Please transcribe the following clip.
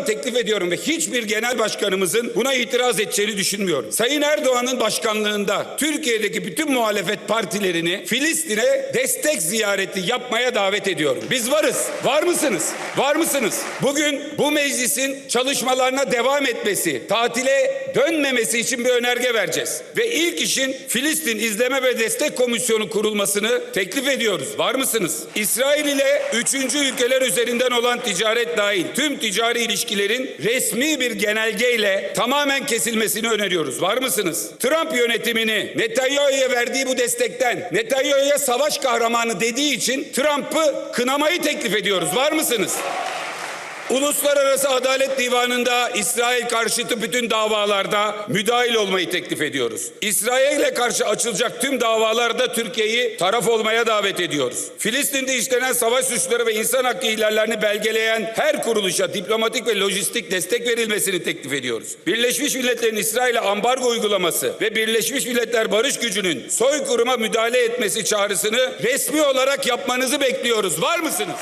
teklif ediyorum ve hiçbir genel başkanımızın buna itiraz edeceğini düşünmüyorum. Sayın Erdoğan'ın başkanlığında Türkiye'deki bütün muhalefet partilerini Filistin'e destek ziyareti yapmaya davet ediyorum. Biz varız. Var mısınız? Var mısınız? Bugün bu meclisin çalışmalarına devam etmesi, tatile dönmemesi için bir önerge vereceğiz. Ve ilk işin Filistin İzleme ve Destek Komisyonu kurulmasını teklif ediyoruz. Var mısınız? İsrail ile üçüncü ülkeler üzerinden olan ticaret dahil tüm ticari ilişkilerin resmi bir genelgeyle tamamen kesilmesini öneriyoruz. Var mısınız? Trump yönetimini Netanyahu'ya verdiği bu destekten Netanyahu'ya savaş kahramanı dediği için Trump'ı kınamayı teklif ediyoruz. Var mısınız? Uluslararası Adalet Divanı'nda İsrail karşıtı bütün davalarda müdahil olmayı teklif ediyoruz. İsrail'e karşı açılacak tüm davalarda Türkiye'yi taraf olmaya davet ediyoruz. Filistin'de işlenen savaş suçları ve insan hakkı ihlallerini belgeleyen her kuruluşa diplomatik ve lojistik destek verilmesini teklif ediyoruz. Birleşmiş Milletler'in İsrail'e ambargo uygulaması ve Birleşmiş Milletler Barış Gücü'nün soykırıma müdahale etmesi çağrısını resmi olarak yapmanızı bekliyoruz. Var mısınız?